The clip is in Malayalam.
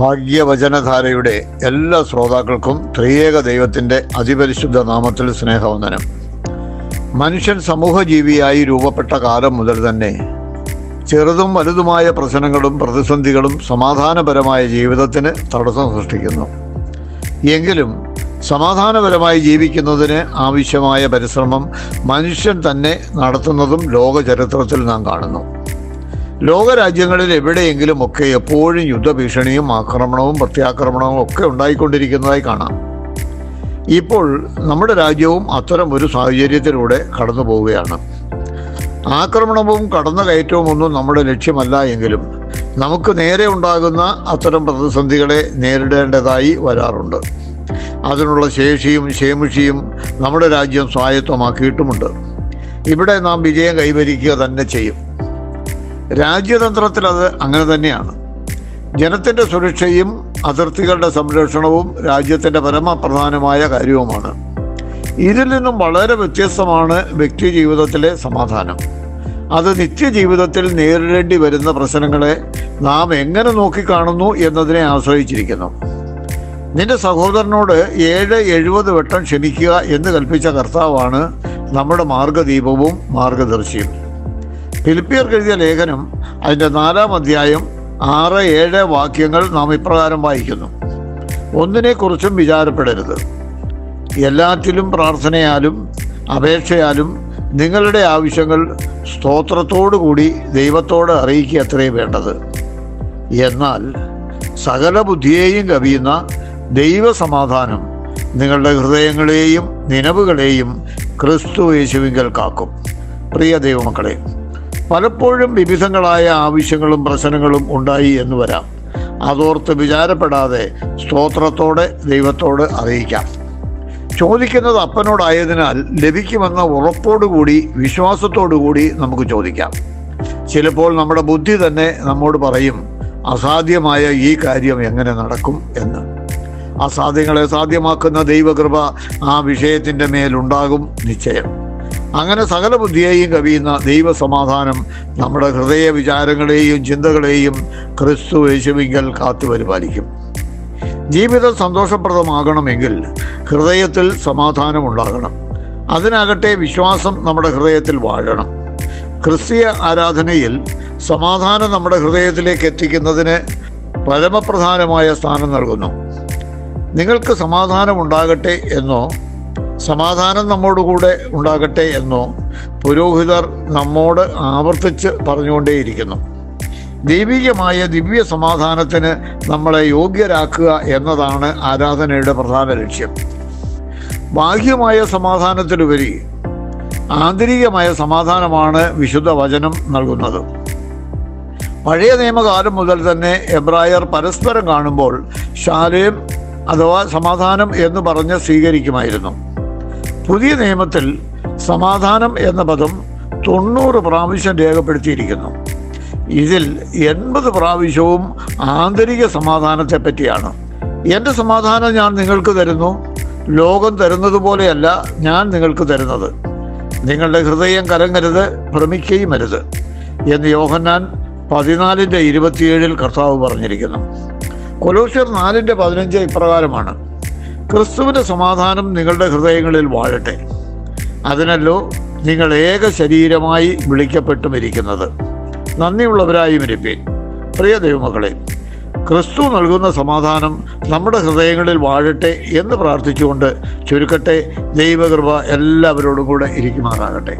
ഭാഗ്യവചനധാരയുടെ എല്ലാ ശ്രോതാക്കൾക്കും ത്രിയേക ദൈവത്തിന്റെ അതിപരിശുദ്ധ നാമത്തിൽ സ്നേഹവന്ദനം. മനുഷ്യൻ സമൂഹജീവിയായി രൂപപ്പെട്ട കാലം മുതൽ തന്നെ ചെറുതും വലുതുമായ പ്രശ്നങ്ങളും പ്രതിസന്ധികളും സമാധാനപരമായ ജീവിതത്തിന് തടസ്സം സൃഷ്ടിക്കുന്നു. എങ്കിലും സമാധാനപരമായി ജീവിക്കുന്നതിന് ആവശ്യമായ പരിശ്രമം മനുഷ്യൻ തന്നെ നടത്തുന്നതും ലോകചരിത്രത്തിൽ നാം കാണുന്നു. ലോകരാജ്യങ്ങളിൽ എവിടെയെങ്കിലും ഒക്കെ എപ്പോഴും യുദ്ധഭീഷണിയും ആക്രമണവും പ്രത്യാക്രമണവും ഒക്കെ ഉണ്ടായിക്കൊണ്ടിരിക്കുന്നതായി കാണാം. ഇപ്പോൾ നമ്മുടെ രാജ്യവും അത്തരം ഒരു സാഹചര്യത്തിലൂടെ കടന്നു പോവുകയാണ്. ആക്രമണവും കടന്നുകയറ്റവും ഒന്നും നമ്മുടെ ലക്ഷ്യമല്ല എങ്കിലും നമുക്ക് നേരെ ഉണ്ടാകുന്ന അത്തരം പ്രതിസന്ധികളെ നേരിടേണ്ടതായി വരാറുണ്ട്. അതിനുള്ള ശേഷിയും ശേമിഷിയും നമ്മുടെ രാജ്യം സ്വായത്തമാക്കിയിട്ടുമുണ്ട്. ഇവിടെ നാം വിജയം കൈവരിക്കുക തന്നെ ചെയ്യും. രാജ്യതന്ത്രത്തിൽ അത് അങ്ങനെ തന്നെയാണ്. ജനത്തിന്റെ സുരക്ഷയും അതിർത്തികളുടെ സംരക്ഷണവും രാജ്യത്തിന്റെ പരമപ്രധാനമായ കാര്യവുമാണ്. ഇതിൽ നിന്നും വളരെ വ്യത്യസ്തമാണ് വ്യക്തി ജീവിതത്തിലെ സമാധാനം. അത് നിത്യജീവിതത്തിൽ നേരിടേണ്ടി വരുന്ന പ്രശ്നങ്ങളെ നാം എങ്ങനെ നോക്കിക്കാണുന്നു എന്നതിനെ ആശ്രയിച്ചിരിക്കുന്നു. നിന്റെ സഹോദരനോട് ഏഴ് എഴുപത് വട്ടം ക്ഷമിക്കുക എന്ന് കൽപ്പിച്ച കർത്താവാണ് നമ്മുടെ മാർഗദീപവും മാർഗദർശിയും. ഫിലിപ്പിയർക്ക് എഴുതിയ ലേഖനം അതിന്റെ നാലാം അധ്യായം ആറ് ഏഴ് വാക്യങ്ങൾ നാം ഇപ്രകാരം വായിക്കുന്നു. ഒന്നിനെക്കുറിച്ചും വിചാരപ്പെടരുത്. എല്ലാറ്റിലും പ്രാർത്ഥനയാലും അപേക്ഷയാലും നിങ്ങളുടെ ആവശ്യങ്ങൾ സ്തോത്രത്തോടുകൂടി ദൈവത്തോട് അറിയിക്കുക അത്രേ വേണ്ടത്. എന്നാൽ സകല ബുദ്ധിയെയും കവിയുന്ന ദൈവസമാധാനം നിങ്ങളുടെ ഹൃദയങ്ങളെയും നിലവുകളെയും ക്രിസ്തു യേശുവിങ്കൽ കാക്കും. പ്രിയ ദൈവമക്കളെ പലപ്പോഴും വിവിധങ്ങളായ ആവശ്യങ്ങളും പ്രശ്നങ്ങളും ഉണ്ടായി എന്ന് വരാം. അതോർത്ത് വിചാരപ്പെടാതെ സ്തോത്രത്തോടെ ദൈവത്തോട് അറിയിക്കാം. ചോദിക്കുന്നത് അപ്പനോടായതിനാൽ ലഭിക്കുമെന്ന ഉറപ്പോടുകൂടി വിശ്വാസത്തോടുകൂടി നമുക്ക് ചോദിക്കാം. ചിലപ്പോൾ നമ്മുടെ ബുദ്ധി തന്നെ നമ്മോട് പറയും അസാധ്യമായ ഈ കാര്യം എങ്ങനെ നടക്കും? എന്ന്. അസാധ്യങ്ങളെ സാധ്യമാക്കുന്ന ദൈവകൃപ ആ വിഷയത്തിന്റെ മേലുണ്ടാകും നിശ്ചയം. അങ്ങനെ സകല ബുദ്ധിയെയും കവിയുന്ന ദൈവസമാധാനം നമ്മുടെ ഹൃദയ വിചാരങ്ങളെയും ചിന്തകളെയും ക്രിസ്തു യേശുവിങ്കൽ കാത്തു പരിപാലിക്കും. ജീവിതം സന്തോഷപ്രദമാകണമെങ്കിൽ ഹൃദയത്തിൽ സമാധാനം ഉണ്ടാകണം അതിനാകട്ടെ വിശ്വാസം നമ്മുടെ ഹൃദയത്തിൽ വാഴണം. ക്രിസ്തീയ ആരാധനയിൽ സമാധാനം നമ്മുടെ ഹൃദയത്തിലേക്ക് എത്തിക്കുന്നതിന് പരമപ്രധാനമായ സ്ഥാനം നൽകുന്നു. നിങ്ങൾക്ക് സമാധാനം ഉണ്ടാകട്ടെ എന്നോ സമാധാനം നമ്മോടുകൂടെ ഉണ്ടാകട്ടെ എന്നോ പുരോഹിതർ നമ്മോട് ആവർത്തിച്ച് പറഞ്ഞുകൊണ്ടേയിരിക്കുന്നു. ദൈവികമായ ദിവ്യ സമാധാനത്തിന് നമ്മളെ യോഗ്യരാക്കുക എന്നതാണ് ആരാധനയുടെ പ്രധാന ലക്ഷ്യം. ബാഹ്യമായ സമാധാനത്തിലുപരി ആന്തരികമായ സമാധാനമാണ് വിശുദ്ധ വചനം നൽകുന്നത്. പഴയ നിയമകാലം മുതൽ തന്നെ എബ്രായർ പരസ്പരം കാണുമ്പോൾ ശാലേം അഥവാ സമാധാനം എന്ന് പറഞ്ഞ് സ്വീകരിക്കുമായിരുന്നു. പുതിയ നിയമത്തിൽ സമാധാനം എന്ന പദം തൊണ്ണൂറ് പ്രാവശ്യം രേഖപ്പെടുത്തിയിരിക്കുന്നു. ഇതിൽ എൺപത് പ്രാവശ്യവും ആന്തരിക സമാധാനത്തെ പറ്റിയാണ്. എന്റെ സമാധാനം ഞാൻ നിങ്ങൾക്ക് തരുന്നു. ലോകം തരുന്നത് പോലെയല്ല ഞാൻ നിങ്ങൾക്ക് തരുന്നത്. നിങ്ങളുടെ ഹൃദയം കലങ്ങരുത് ഭ്രമിക്കുകയും അരുത് എന്ന് യോഹന്നാൻ പതിനാലിന്റെ ഇരുപത്തിയേഴിൽ കർത്താവ് പറഞ്ഞിരിക്കുന്നു. കൊലോഷ്യർ നാലിന്റെ പതിനഞ്ച് ഇപ്രകാരമാണ്. ക്രിസ്തുവിന്റെ സമാധാനം നിങ്ങളുടെ ഹൃദയങ്ങളിൽ വാഴട്ടെ. അതിനല്ലോ നിങ്ങൾ ഏക ശരീരമായി വിളിക്കപ്പെട്ടും ഇരിക്കുന്നത് നന്ദിയുള്ളവരായും ഇരിപ്പീൻ പ്രിയ ദൈവമക്കളെ ക്രിസ്തു നൽകുന്ന സമാധാനം നമ്മുടെ ഹൃദയങ്ങളിൽ വാഴട്ടെ എന്ന് പ്രാർത്ഥിച്ചുകൊണ്ട് ചുരുക്കട്ടെ. ദൈവകൃപ എല്ലാവരോടും കൂടെ ഇരിക്കുമാറാകട്ടെ.